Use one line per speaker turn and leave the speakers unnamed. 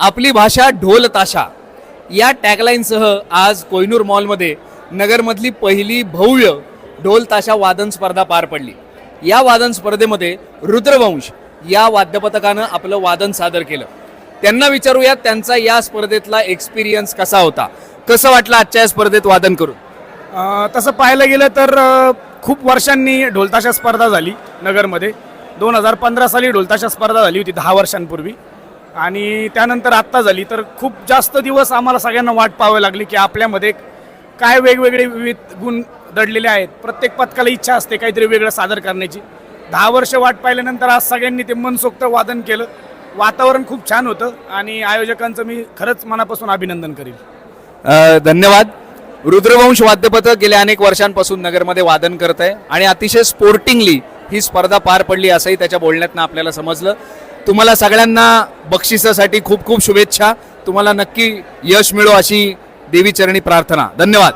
आपली भाषा ढोल ताशा. या टॅगलाईनसह आज कोयनूर मॉलमध्ये नगरमधली पहिली भव्य ढोल ताशा वादन स्पर्धा पार पडली. या वादन स्पर्धेमध्ये रुद्रवंश या वाद्यपथकानं आपलं वादन सादर केलं. त्यांना विचारूयात त्यांचा या स्पर्धेतला एक्सपिरियन्स कसा होता? कसं वाटलं आजच्या या स्पर्धेत वादन करून?
तसं पाहायला गेलं तर खूप वर्षांनी ढोलताशा स्पर्धा झाली नगरमध्ये. दोन हजार पंधरा साली ढोलताशा स्पर्धा झाली होती दहा वर्षांपूर्वी. आणि त्यानंतर आत्ता झाली. तर खूप जास्त दिवस आम्हाला सगळ्यांना वाट पाहावी लागली की आपल्यामध्ये काय वेगवेगळे विविध गुण दडलेले आहेत. प्रत्येक पथकाला इच्छा असते काहीतरी वेगळं सादर करण्याची. दहा वर्ष वाट पाहिल्यानंतर आज सगळ्यांनी ते मनसोक्त वादन केलं. वातावरण खूप छान होतं आणि आयोजकांचं मी खरंच मनापासून अभिनंदन करील
धन्यवाद. रुद्रवंश वाद्यपथक गेल्या अनेक वर्षांपासून नगरमध्ये वादन करत आहे आणि अतिशय स्पोर्टिंगली ही स्पर्धा पार पडली असंही त्याच्या बोलण्यातनं आपल्याला समजलं. तुम्हाला सगळ्यांना बक्षिसासाठी खूप खूप शुभेच्छा. तुम्हाला नक्की यश मिळो अशी देवीचरणी प्रार्थना. धन्यवाद.